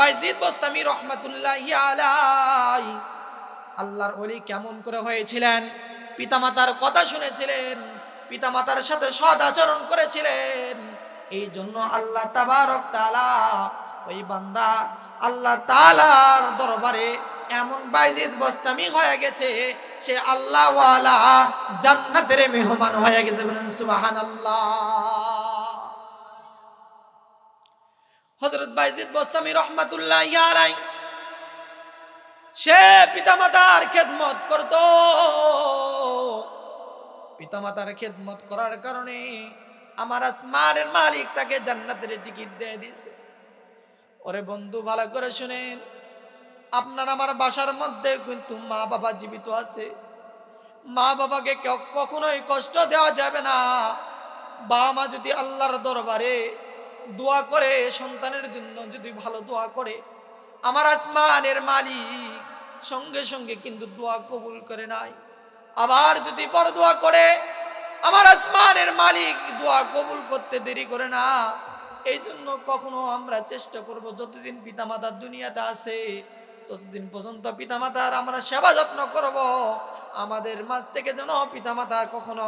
বাইজিদ বস্তামি রহমাতুল্লাহ আলাই। আল্লাহর অলি কেমন করে হয়েছিলেন? পিতামাতার কথা শুনেছিলেন, পিতামাতার সাথে সদ আচরণ করেছিলেন। এই জন্য আল্লাহ তাবারক তালা ওই বান্দা আল্লাহ তাআলার দরবারে এমন বাইজিদ বস্তামি হয়ে গেছে, সে আল্লাহওয়ালা জান্নাতের মেহমান হয়ে গেছে বলেন সুবহানাল্লাহ। হযরত বাইজিদ বস্তামি রহমাতুল্লাহ ইয়ারাই। সে পিতামাতার খেদমত করত। পিতামাতার খেদমত করার কারণে আমার আসমানের মালিক তাকে জান্নাতের টিকিট দিয়ে দিয়েছে। ওরে বন্ধু, ভালো করে শুনেন। আপনার আমার বাসার মধ্যে কিন্তু মা বাবা জীবিত আছে। মা বাবাকে কখনোই কষ্ট দেওয়া যাবে না। বাবা মা যদি আল্লাহর দরবারে দোয়া করে, সন্তানের জন্য যদি ভালো দোয়া করে, আমার আসমানের মালিক সঙ্গে সঙ্গে কিন্তু দোয়া কবুল করে নাই আবার যদি বড় দোয়া করে, আমার আসমানের মালিক দোয়া কবুল করতে দেরি করে না। এই জন্য কখনো আমরা চেষ্টা করব, যতদিন পিতামাতার দুনিয়াতে আছে, ততদিন পর্যন্ত পিতামাতার আমরা সেবা যত্ন করব। আমাদের মাঝ থেকে যেন পিতামাতা কখনো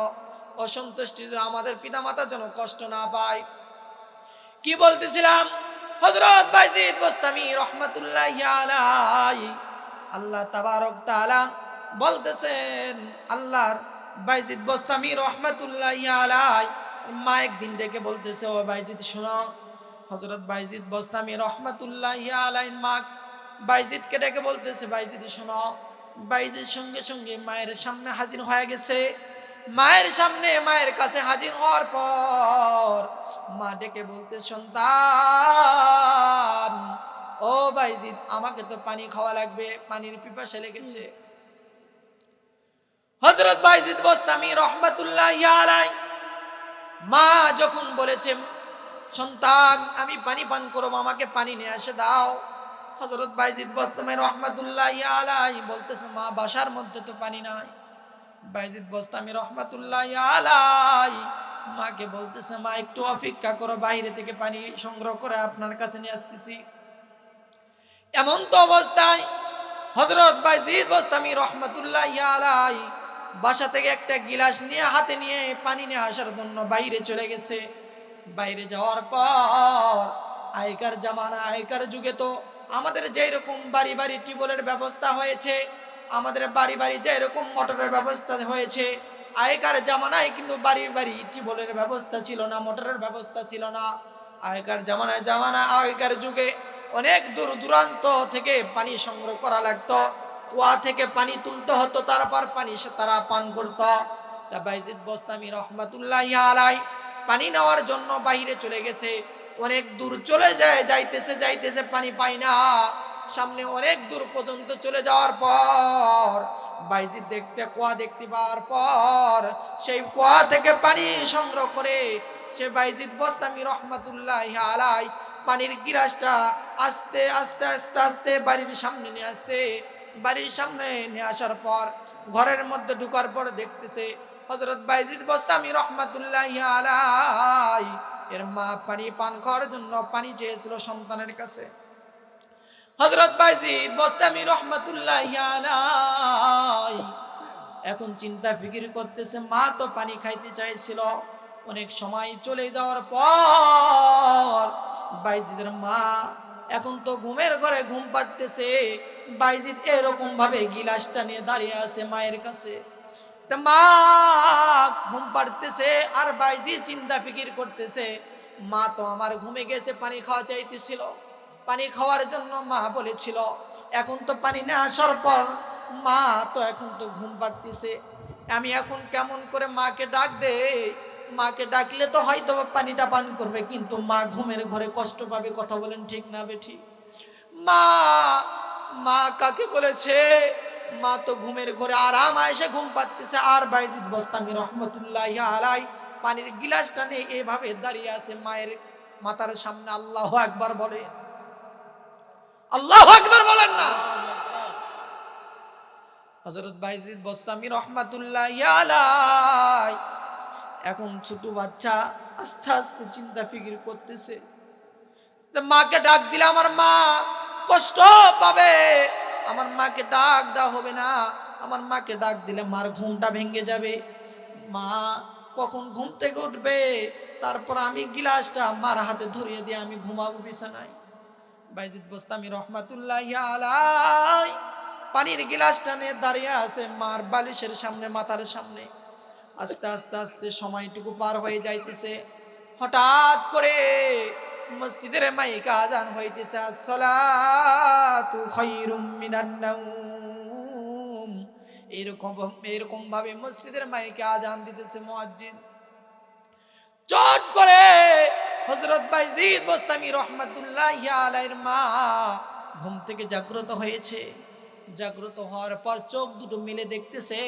অসন্তুষ্টি আমাদের পিতামাতা যেন কষ্ট না পায়। কি বলতেছিলাম? হজরত বাইজিদ বস্তামি রহমতুল্লাহ আল্লাহ তাবারক তাআলা বলতেছেন, আল্লাহর বাইজিদ বস্তামি রহমতুল্লাহ আলাই মা একদিন ডেকে বলতেছে, ও বাইজিদ, শোনো হজরত বাইজিদ বস্তামি রহমতুল্লাহ আলাই মা বাইজিদকে ডেকে বলতেছে, বাইজিদ, শোনো, বাইজিদ সঙ্গে সঙ্গে মায়ের সামনে হাজির হয়ে গেছে। মায়ের সামনে মায়ের কাছে হাজির হওয়ার পর মা ডেকে বলতে, সন্তান, ও বাইজিদ আমাকে তো পানি খাওয়া লাগবে, পানির পিপাসা লেগেছে। হজরত বাইজিদ বস্তামি রহমাতুল্লাহ আলাই মা যখন বলেছে, সন্তান, আমি পানি পান করব, আমাকে পানি নিয়ে আসে দাও। হজরত বাইজিদ বস্তামি রহমাতুল্লাহ আলাই বলতেছে, মা, বাসার মধ্যে তো পানি নাই। বাইজিদ বস্তামি রহমাতুল্লাহ আলাই মাকে বলতেছে, মা, একটু অপেক্ষা করো, বাইরে থেকে পানি সংগ্রহ করে আপনার কাছে নিয়ে আসতেছি। এমন তো অবস্থায় হজরত বাইজিদ বস্তামি রহমাতুল্লাহ আলাই বাসা থেকে একটা গিলাস নিয়ে, হাতে নিয়ে পানি নিয়ে আসার জন্য বাইরে চলে গেছে। বাইরে যাওয়ার পর, আগেকার জামানা, আগেকার যুগে তো আমাদের যেই রকম বাড়ি বাড়ি টিউবওয়েলের ব্যবস্থা হয়েছে আমাদের বাড়ি বাড়ি যে এরকম মোটরের ব্যবস্থা হয়েছে, আগেকার জামানায় কিন্তু বাড়ি বাড়ি টিউবওয়েলের ব্যবস্থা ছিল না, মোটরের ব্যবস্থা ছিল না। আগেকার জামানায় জামানা, আগেকার যুগে অনেক দূর দূরান্ত থেকে পানি সংগ্রহ করা লাগতো। কুয়া থেকে পানি তুলতে হতো, তারপর পানি সে তারা পান করত। তা বাইজিদ বস্তামি রহমাতুল্লাহ আলাই পানি নেওয়ার জন্য বাইরে চলে গেছে। অনেক দূর চলে যায়, যাইতেছে যাইতেছে, পানি পায় না। সামনে অনেক দূর পর্যন্ত চলে যাওয়ার পর, বাইজিদ দেখতে, কুয়া দেখতে পাওয়ার পর, সেই কুয়া থেকে পানি সংগ্রহ করে সে বাইজিদ বস্তামি রহমাতুল্লাহ আলাই পানির গিলাসটা আস্তে আস্তে আস্তে আস্তে বাড়ির সামনে নিয়ে আসে। বাড়ির সামনে নিয়ে আসার পর ঘরের মধ্যে ঢুকার পর দেখতেছে হজরত বাইজিদ বস্তামি রহমাতুল্লাহ আলাই এর মা পানি পান খাওয়ার জন্য পানি চেয়েছিল সন্তানের কাছে। হজরত বাইজিদ বস্তামি রহমাতুল্লাহ এখন চিন্তা ফিকির করতেছে, মা তো পানি খাইতে চাইছিল। অনেক সময় চলে যাওয়ার পর বাইজিদের মা এখন তো ঘুমের ঘরে ঘুম পাড়তেছে। বাইজিদ এরকম ভাবে গিলাসটা নিয়ে দাঁড়িয়ে আছে মায়ের কাছে। মা ঘুম পাড়তেছে আর বাইজি চিন্তা ফিকির করতেছে, মা তো আমার ঘুমে গেছে, পানি খাওয়া চাইতেছিল। পানি খাওয়ার জন্য মা বলেছিল, এখন তো পানি না আসার পর মা তো এখন তো ঘুম পাড়তেছে। আমি এখন কেমন করে মাকে ডাক দে মাকে ডাকলে তো হয়তো পানিটা পান করবে, কিন্তু মা ঘুমের ঘরে কষ্ট পাবে, কথা বলেন ঠিক না বেঠি? মা মা কাকে বলেছে? মা তো ঘুমের ঘরে আরাম এসে ঘুম পাচ্ছে আর বাইজিদ বস্তামি রহমতুল্লাহ আলাই পানির গিলাসটা নিয়ে এভাবে দাঁড়িয়ে আছে মায়ের মাতার সামনে, আল্লাহ একবার বলে। আল্লাহ একবার বলেন না। হজরত বাইজিদ বস্তামি রহমাতুল্লাহ আলাই এখন ছোট বাচ্চা আস্তে আস্তে চিন্তা ফিকির করতেছে। মাকে ডাক দিলে আমার মা কষ্ট পাবে। আমার মাকে ডাক দেওয়া হবে না। আমার মাকে ডাক দিলে মার ঘুমটা ভেঙে যাবে। মা কখন ঘুম থেকে উঠবে? তারপর আমি গিলাসটা মার হাতে ধরিয়ে দিয়ে আমি ঘুমাবো বিছানায়। বাইজিদ বোস্তামি রহমাতুল্লাহ আলাই পানির গিলাসটা নিয়ে দাঁড়িয়ে আছে মার বালিশের সামনে, মাথার সামনে। আস্তে আস্তে আস্তে সময়টুকু পার হয়ে যাইতেছে। হঠাৎ করে মসজিদের মাইকা আজান হইতেছে এরকম এরকম ভাবে মসজিদের মাইকে আজান দিতেছে মুয়াজ্জিন চট করে হজরত বাইজিদ বস্তামি রহমাতুল্লাহ আলাইহির মা ঘুম থেকে জাগ্রত হয়েছে। জাগ্রত হওয়ার পর চোখ দুটো মিলে দেখতেছে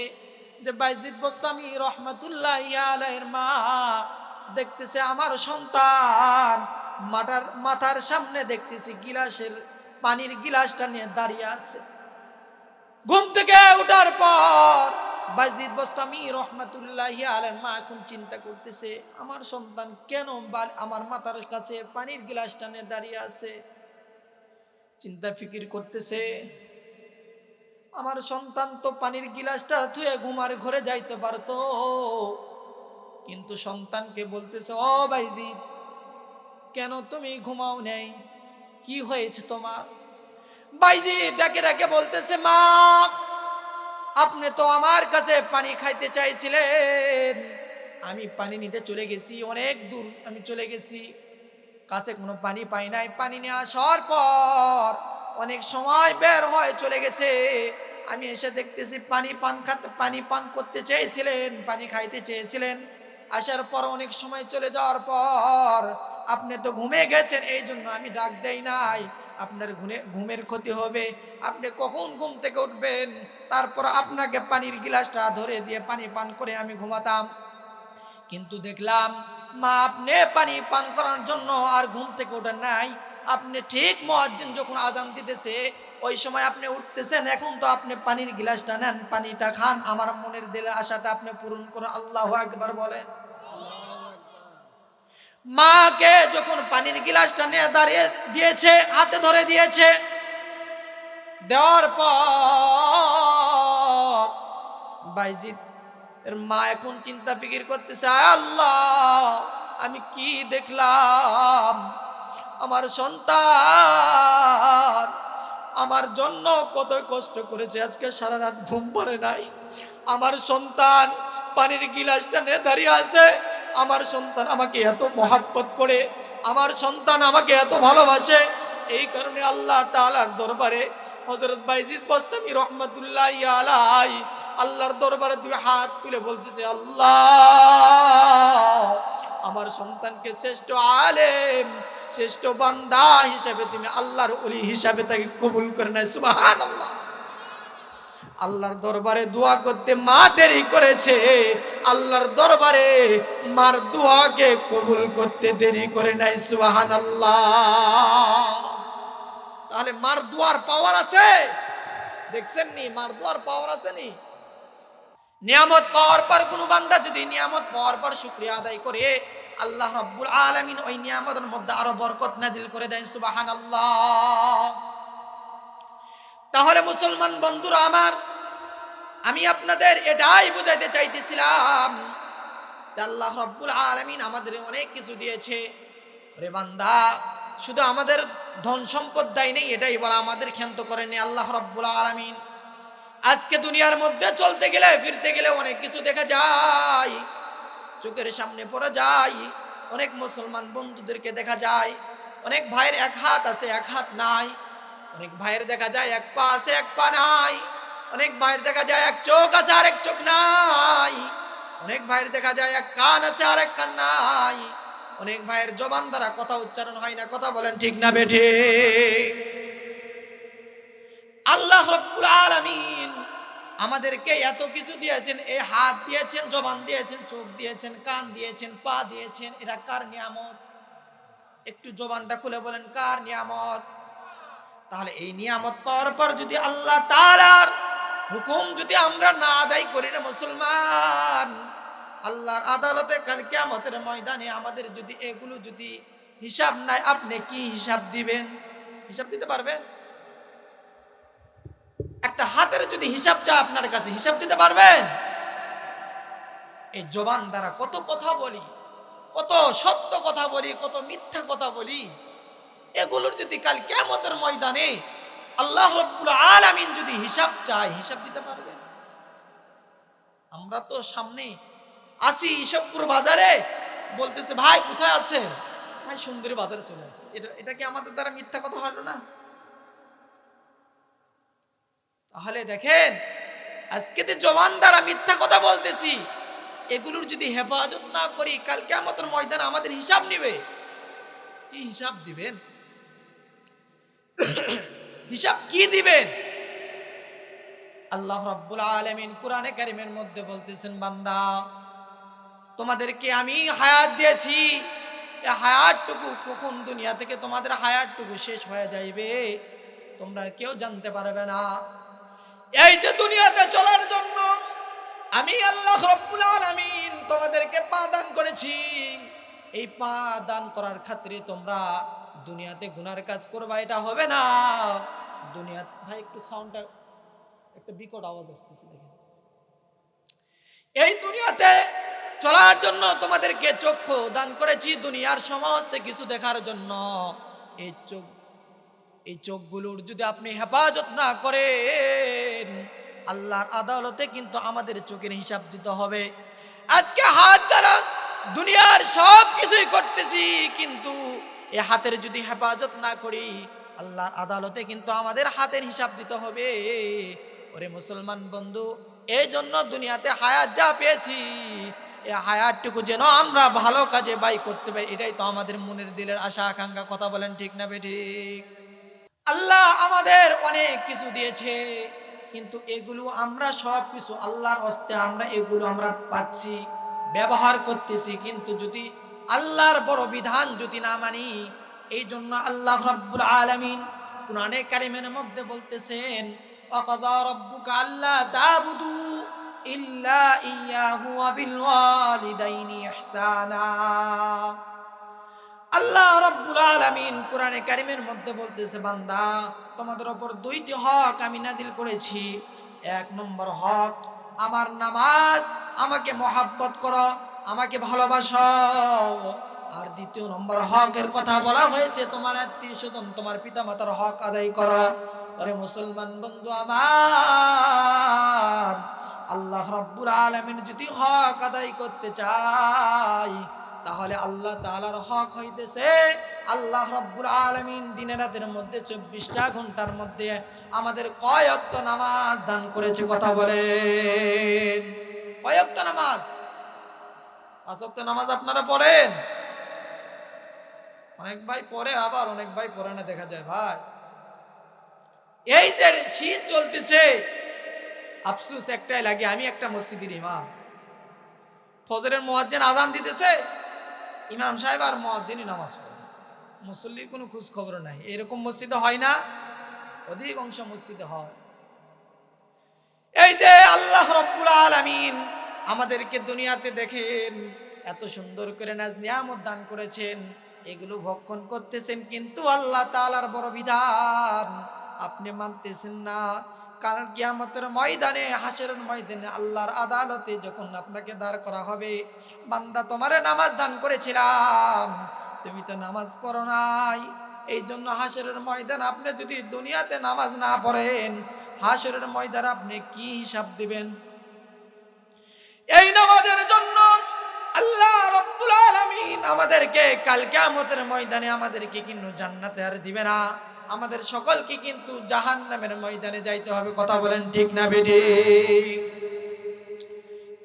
যে বাইজিদ বস্তামি রহমাতুল্লাহ আলাইহির মা দেখতেছে আমার সন্তান মাটার মাথার সামনে দেখতেছি গিলাসের পানির গিলাসটা নিয়ে দাঁড়িয়ে আছে। ঘুম থেকে উঠার পর বাজদিদ বস্তামি রহমাতুল্লাহ আলের মা এখন চিন্তা করতেছে, আমার সন্তান কেন আমার মাথার কাছে পানির গিলাসটা নিয়ে দাঁড়িয়ে আছে? চিন্তা ফিকির করতেছে, আমার সন্তান তো পানির গিলাসটা ধুয়ে ঘুমার ঘরে যাইতে পারতো। কিন্তু সন্তানকে বলতেছে, ও বাইজিদ, কেন তুমি ঘুমাও নেই? কি হয়েছে তোমার? বাইজি ডাকে ডাকে বলতেছে, মা আপনি তো আমার কাছে পানি খাইতে চাইছিলেন। আমি পানি নিতে চলে গেছি, অনেক দূর আমি চলে গেছি। কাছে কোনো পানি পাই নাই। পানি নিয়ে আসার পর অনেক সময় বের হয়ে চলে গেছে। আমি এসে দেখতেছি পানি পান খাতে, পানি পান করতে চেয়েছিলেন, পানি খাইতে চেয়েছিলেন। আসার পর অনেক সময় চলে যাওয়ার পর আপনি তো ঘুমে গেছেন এই জন্য আমি ডাক দেই নাই। আপনার ঘুমে, ঘুমের ক্ষতি হবে। আপনি কখন ঘুম থেকে উঠবেন? তারপর আপনাকে পানির গিলাসটা ধরে দিয়ে পানি পান করে আমি ঘুমাতাম। কিন্তু দেখলাম, মা, আপনি পানি পান করার জন্য আর ঘুম থেকে ওঠেন নাই। আপনি ঠিক মোয়াজ্জিন যখন আজান দিতেছে, ওই সময় আপনি উঠতেছেন, এখন তো আপনি পানির গিলাসটা নেন, পানিটা খান। আমার মনের দিলে আশাটা আপনি পূরণ করে আল্লাহ একবার বলেন। মাকে যখন পানির গিলাসটা নিয়ে দাঁড়িয়ে দিয়েছে, হাতে ধরে দিয়েছে, দেওয়ার পর বাইজি এর মা এখন চিন্তা ফিকির করতেছে আল্লাহ, আমি কি দেখলাম? আমার সন্তান আমার জন্য কত কষ্ট করেছে, আজকে সারা রাত ঘুম পড়ে নাই। আমার সন্তান পানির গিলাসটা নে দাঁড়িয়ে আছে, আমার সন্তান আমাকে এত মহাব্বত করে, আমার সন্তান আমাকে এত ভালোবাসে এই কারণে আল্লাহ তাআলার দরবারে হজরত বাইজিদ বস্তামি রহমাতুল্লাহ আলাই আল্লাহর দরবারে দুই হাত তুলে বলতেছে, আল্লাহ, আমার সন্তানকে শ্রেষ্ঠ আলেম, শ্রেষ্ঠ বান্দা হিসাবে তুমি আল্লাহর ওলি হিসাবে তাকে কবুল করে নেয় সুবহানাল্লাহ। আল্লাহর দরবারে দোয়া করতে মা দেরি করেছে, আল্লাহর দরবারে মার দোয়াকে কবুল করতে দেরি করে নাই সুবাহান তাহলে মার দোয়ার পাওয়ার আছে। দেখছেন নি, মার দোয়ার পাওয়ার আছে নি? নিয়ামত পাওয়ার পর কোনো বান্দা যদি নিয়ামত পাওয়ার পর শুক্রিয়া আদায় করে, আল্লাহ রাব্বুল আলামিন ওই নিয়ামতের মধ্যে আরও বরকত নাজিল করে দেন, সুবহানাল্লাহ। তাহলে মুসলমান বন্ধুরা আমার, আমি আপনাদের এটাই বুঝাইতে চাইতেছিলাম আল্লাহ রব্বুল আলমিন আমাদের অনেক কিছু দিয়েছে। রে বান্দা শুধু আমাদের ধন সম্পদ দেয় নেই, এটাই বলা আমাদের ক্ষান্ত করেনি আল্লাহ রব্বুল আলমিন। আজকে দুনিয়ার মধ্যে চলতে গেলে, ফিরতে গেলে অনেক কিছু দেখা যায়, চোখের সামনে পড়ে যায়, অনেক মুসলমান বন্ধুদেরকে দেখা যায়, অনেক ভাইয়ের এক হাত আছে, এক হাত নাই, অনেক ভাইয়ের দেখা যায় এক পা আছে, এক পা নাই, অনেক ভাইয়ের দেখা যায় এক চোখ আছে আর এক চোখ নাই, অনেক ভাইয়ের দেখা যায় এক কান আছে আর এক কান নাই অনেক ভাইয়ের জবান দ্বারা কথা উচ্চারণ হয় না, কথা বলেন ঠিক না বেঠে। আল্লাহ রব্বুল আলামিন আমাদেরকে এত কিছু দিয়েছেন এই হাত দিয়েছেন, জবান দিয়েছেন, চোখ দিয়েছেন, কান দিয়েছেন, পা দিয়েছেন, এরা কার নিয়ামত? একটু জবানটা খুলে বলেন, কার নিয়ামত? তাহলে এই নিয়ামত পাওয়ার পর যদি আল্লাহ তাআলার হুকুম যদি আমরা না আদায় করি না মুসলমান আল্লাহর আদালতে কাল কিয়ামতের ময়দানে আমাদের যদি এগুলো যদি হিসাব নাই, আপনি কি হিসাব দিবেন? হিসাব দিতে পারবেন? একটা হাতের যদি হিসাব চা আপনার কাছে, হিসাব দিতে পারবেন? এই জবান দ্বারা কত কথা বলি, কত সত্য কথা বলি, কত মিথ্যা কথা বলি, এগুলোর যদি কাল কেমতের ময়দানে আল্লাহ রব্বুল আলামিন যদি হিসাব চায়, হিসাব দিতে পারবেন? আমরা তো সামনে আসি ইসবপুর বাজারে। বলতেছে, ভাই, কোথায় আছেন? ভাই, সুন্দরী বাজারে চলে আসছে। এটা এটা কি আমাদের দ্বারা মিথ্যা কথা হলো না? তাহলে দেখেন, আজকে যে জবান দ্বারা মিথ্যা কথা বলতেছি, এগুলোর যদি হেফাজত না করি কালকে আমাদের ময়দানে আমাদের হিসাব নিবে। কি হিসাব দিবেন? হিসাব কি দিবেন? আল্লাহ রাব্বুল আলামিন কোরআনে কারিমের মধ্যে বলতেছেন, বান্দা তোমাদেরকে আমি হায়াত দিয়েছি। হায়াতটুকু কখন দুনিয়া থেকে তোমাদের হায়াতটুকু শেষ হয়ে যাইবে, তোমরা কেউ জানতে পারবে না। এই যে দুনিয়াতে চলার জন্য আমি আল্লাহ রব্বুল আলামিন তোমাদেরকে পা দান করেছি। এই পা দান করার খাতিরে তোমরা দুনিয়াতে গুনার কাজ করবা, এটা হবে না। দুনিয়া ভাই, একটু সাউন্ডটা একটা বিকট আওয়াজ আসতেছে দেখেন। এই দুনিয়াতে চলার জন্য তোমাদেরকে চক্ষু দান করেছি দুনিয়ার সমস্ত কিছু দেখার জন্য। এই চোখ, এই চোখগুলোর যদি আপনি হেফাজত না করেন, আল্লাহর আদালতে কিন্তু আমাদের চোখের হিসাব দিতে হবে। আজকে হাত দ্বারা দুনিয়ার সব কিছুই করতেছি, কিন্তু এই হাতের যদি হেফাজত না করি, আল্লাহর আদালতে কিন্তু আমাদের হাতের হিসাব দিতে হবে। ওরে মুসলমান বন্ধু এই জন্য দুনিয়াতে হায়াত যা পেয়েছি হায়াতটুকু যেন আমরা ভালো কাজে বাই করতে পারি, এটাই তো আমাদের মনের দিলের আশা, আকাঙ্ক্ষা, কথা বলেন ঠিক না বেঠিক আল্লাহ আমাদের অনেক কিছু দিয়েছে, কিন্তু এগুলো আমরা সব কিছু আল্লাহর হস্তে আমরা এগুলো আমরা পাচ্ছি, ব্যবহার করতেছি, কিন্তু যদি আল্লাহর বড় বিধান যদি না মানি এই জন্য আল্লাহ রাব্বুল আলামিন কোরআনে কারিমের মধ্যে বলতেছেন, অকদা রব্বুকা আল্লাহ তাবুদু ইল্লা إياه وبالوالدين إحسانا আল্লাহ রব্বুল আলামিন কোরআনে কারিমের মধ্যে বলতেছে, বান্দা, তোমাদের ওপর দুইটি হক আমি নাজিল করেছি। এক নম্বর হক, আমার নামাজ, আমাকে মহাব্বত করো, আমাকে ভালোবাসো। আর দ্বিতীয় নম্বর, হকের কথা বলা হয়েছে, তোমার আত্মীয় স্বজন, তোমার পিতা মাতার হক আদায় করো। আরে মুসলমান বন্ধু আমার, আল্লাহ রব্বুল আলামিন যদি হক আদায় করতে চায় তাহলে আল্লাহ তাআলার হক হইতেছে আল্লাহ রব্বুল আলামিন দিনের রাতের মধ্যে চব্বিশটা ঘণ্টার মধ্যে আমাদের কয়ক্ত নামাজ দান করেছে, কথা বলেন। কয়ক্ত নামাজ পাঁচক্ত নামাজ আপনারা পড়েন। অনেক ভাই পরে আবার অনেক ভাই পরে না দেখা যায় ভাই। এই যে শীত চলতেছে, আফসুস একটাই লাগে, আমি একটা মসজিদের ইমাম। ফজরের মোয়াজ্জেন আজান দিতেছে, ইমাম সাহেব আর মহাজিনী নামাজ পড়ে। মুসল্লির কোনো খোঁজ খবর নাই, এরকম মসজিদে হয় না, অধিকাংশ মসজিদে হয়। এই যে আল্লাহ রব্বুল আলামিন আমাদেরকে দুনিয়াতে দেখেন, এত সুন্দর করে নাজ নিয়ামত দান করেছেন। এগুলো ভক্ষণ করতেছেন কিন্তু আল্লাহ তাআলার বড় বিধান। আপনি মানতেছেন না। কাল কিয়ামতের ময়দানে হাসের ময়দানে আল্লাহর আদালতে যখন আপনাকে দাঁড় করা হবে, বান্দা তোমারে নামাজ দান করেছিলাম। তুমি তো নামাজ পড়ো নাই। এই জন্য হাসরের ময়দান আপনি যদি দুনিয়াতে নামাজ না পড়েন, হাসরের ময়দান আপনি কি হিসাব দিবেন? এই নামাজের জন্য আল্লাহ আলামিন আমাদেরকে কাল কিয়ামতের ময়দানে আমাদেরকে কিন্তু জান্নাতে আর দিবে না। আমাদের সকলকে কিন্তু জাহান্নামের ময়দানে যাইতে হবে, কথা বলেন ঠিক না বেডি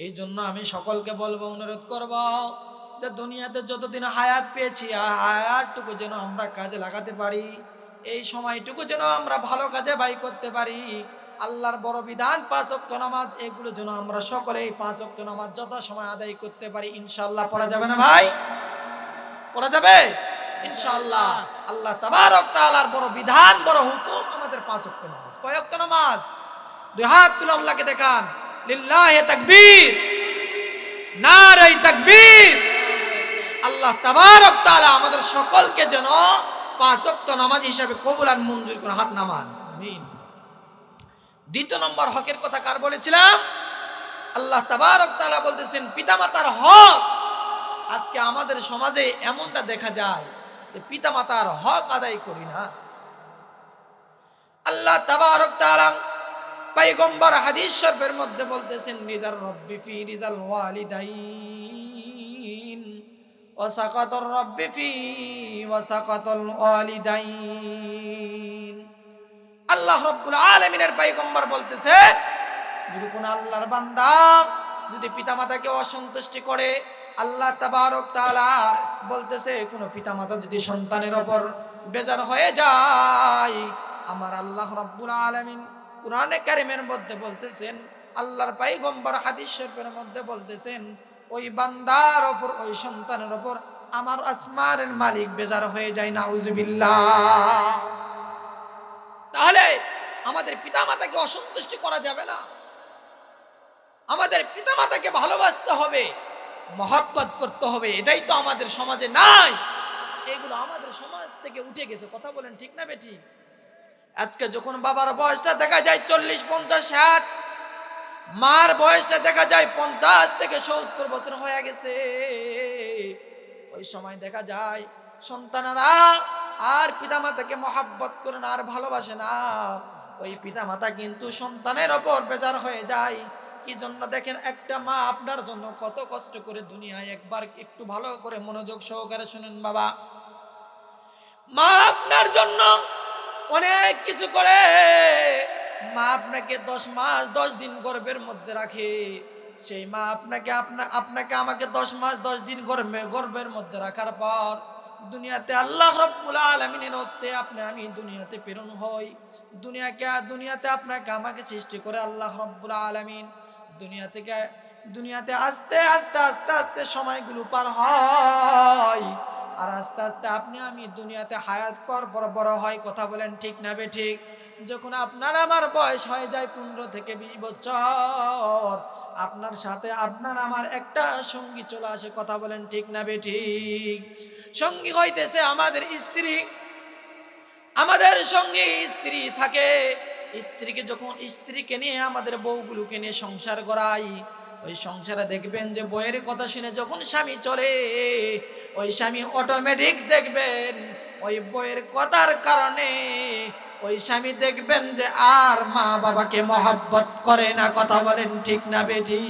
এই জন্য আমি সকলকে বলব, অনুরোধ করব যে দুনিয়াতে যতদিন হায়াত পেয়েছি আর হায়াতটুকু যেন আমরা কাজে লাগাতে পারি, এই সময়টুকু যেন আমরা ভালো কাজে বাই করতে পারি। আল্লাহর বড় বিধান, পাঁচ অক্ট নামাজ, এগুলো যেন আমরা সকলে এই পাঁচ অক্ট নামাজ যত সময় আদায় করতে পারি। ইনশাল্লাহ পড়া যাবে না ভাই? পড়া যাবে? ইনশাআল্লাহ। আল্লাহ তাবারক তাআলার বড় বিধান, বড় হুকুম আমাদের পাঁচ ওয়াক্ত নামাজ। কয় ওয়াক্ত নামাজ? দুই হাত তুলে আল্লাহকে দেখান। লিল্লাহি তাকবীর। নারাই তাকবীর। আল্লাহ তাবারক তাআলা আমাদের সকলকে যেন পাঁচ ওয়াক্ত নামাজ হিসাবে কবুল আর মঞ্জুর করে হাত নামান। আমিন। দ্বিতীয় নম্বর হকের কথা কার বলেছিলাম? আল্লাহ তাবারক তালা বলতেছেন, পিতামাতার হক। আজকে আমাদের সমাজে এমনটা দেখা যায় যে পিতামাতার হক আদায় করি না। আল্লাহ তাবারক তাআলা পয়গম্বর হাদিস শরীফের মধ্যে বলতেছেন নিজার রব্বি ফি রিজাল ওয়ালিদাইন, ওয়া সাকাতুর রব্বি ফি, ওয়া সাকাতুল ওয়ালিদাইন। আল্লাহ রব্বুল আলামিনের পয়গম্বর বলতেছেন যদি কোন আল্লাহর বান্দা যদি পিতামাতাকে অসন্তুষ্টি করে, আল্লাহ তাবারক তাআলা বলতেছে, কোন পিতামাতা যদি সন্তানের ওপর বেজার হয়ে যায়, আমার আল্লাহ রব্বুল আলামিন কোরআনে কারিমের মধ্যে বলতেছেন, আল্লাহর পাইগম্বর হাদিস শরীফের মধ্যে বলতেছেন, ওই বান্দার ওপর, ওই সন্তানের ওপর আমার আসমানের মালিক বেজার হয়ে যায়, নাউজুবিল্লাহ। তাহলে আমাদের পিতামাতাকে অসন্তুষ্টি করা যাবে না। আমাদের পিতামাতাকে ভালোবাসতে হবে, মহাব্বত করতে হবে, এটাই তো আমাদের সমাজে নাই। এগুলো আমাদের সমাজ থেকে উঠে গেছে, কথা বলেন ঠিক না বেটি? আজকে যখন বাবার বয়সটা দেখা যায় চল্লিশ, পঞ্চাশ, ষাট, মার বয়সটা দেখা যায় পঞ্চাশ থেকে সত্তর বছর হয়ে গেছে। ওই সময় দেখা যায় সন্তানেরা আর পিতামাতাকে মহাব্বত করে না আর ভালোবাসে না। ওই পিতামাতা কিন্তু সন্তানের ওপর বেজার হয়ে যায়। কি জন্য দেখেন, একটা মা আপনার জন্য কত কষ্ট করে দুনিয়ায় একবার একটু ভালো করে মনোযোগ সহকারে শুনেন বাবা। মা আপনার জন্য অনেক কিছু করে। মা আপনাকে দশ মাস, দশ দিন গর্ভের মধ্যে রাখে। সেই মা আপনাকে, আপনা, আপনাকে আমাকে দশ মাস, দশ দিন গর্ভে গর্ভের মধ্যে রাখার পর দুনিয়াতে আল্লাহ রব্বুল আলমিনের হস্তে আপনি, আমি দুনিয়াতে প্রেরণ হই। দুনিয়াকে, দুনিয়াতে আপনাকে আমাকে সৃষ্টি করে আল্লাহ রব্বুল আলমিন। দুনিয়া থেকে, দুনিয়াতে আস্তে আস্তে আস্তে আস্তে সময়গুলো পার হয়। আর আস্তে আস্তে আপনি, আমি দুনিয়াতে হায়াত পর বড় বড় হয়, কথা বলেন ঠিক না বে ঠিক? যখন আপনার আমার বয়স হয়ে যায় পনেরো থেকে বিশ বছর, আপনার সাথে আপনার আমার একটা সঙ্গী চলে আসে, কথা বলেন ঠিক না বে ঠিক? সঙ্গী হইতেছে আমাদের স্ত্রী। আমাদের সঙ্গে স্ত্রী থাকে। স্ত্রীকে যখন স্ত্রীকে নিয়ে আমাদের বউগুলোকে নিয়ে সংসার করাই, ওই সংসারে দেখবেন যে বইয়ের কথা শুনে যখন স্বামী চলে, ওই স্বামী অটোমেটিক দেখবেন, ওই বইয়ের কথার কারণে ওই স্বামী দেখবেন যে আর মা বাবাকে মহাব্বত করে না, কথা বলেন ঠিক না বেঠি।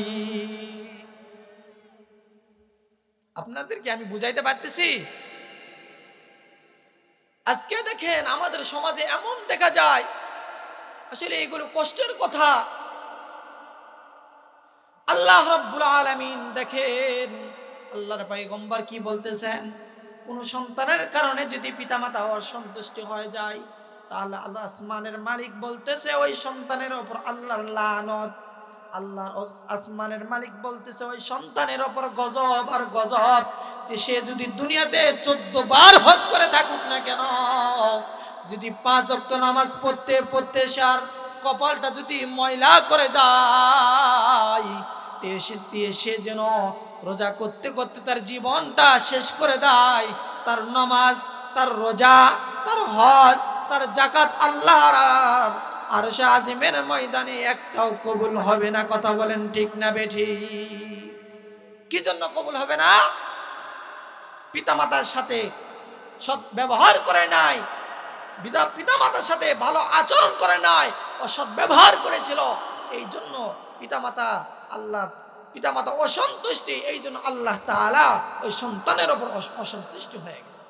আপনাদেরকে আমি বুঝাইতে পারতেছি? আজকে দেখেন আমাদের সমাজে এমন দেখা যায়, আসলে এগুলো কষ্টের কথা। আল্লাহ রব্বুল আলামিন দেখেন, আল্লাহর পাইগম্বর কি বলতেছেন? কোন সন্তানের কারণে যদি পিতামাতা অসন্তুষ্টি হয়ে যায় তাহলে আল্লাহ আসমানের মালিক বলতেছে, ওই সন্তানের ওপর আল্লাহর লানত। আল্লাহর আসমানের মালিক বলতেছে, ওই সন্তানের ওপর গজব আর গজব। যে সে যদি দুনিয়াতে চোদ্দ বার হজ করে থাকুক না কেন, যদি পাঁচ অক্ত নামাজ পড়তে পড়তে সে আর কপালটা যদি ময়লা করে দিয়ে সে যেন রোজা করতে করতে তার জীবনটা শেষ করে দেয়। তার নামাজ, তার রোজা, তার হজ তার জাকাত আল্লাহর আর। সে আজিমের ময়দানে একটাও কবুল হবে না, কথা বলেন ঠিক না বেঠি। কি জন্য কবুল হবে না? পিতামাতার সাথে সৎ ব্যবহার করে নাই পিতা পিতামাতার সাথে ভালো আচরণ করে নাই, অসৎ ব্যবহার করেছিল, এই জন্য পিতামাতা আল্লাহ, পিতামাতা অসন্তুষ্টি, এই জন্য আল্লাহ তাআলা ওই সন্তানের ওপর অস- অসন্তুষ্টি হয়ে গেছে।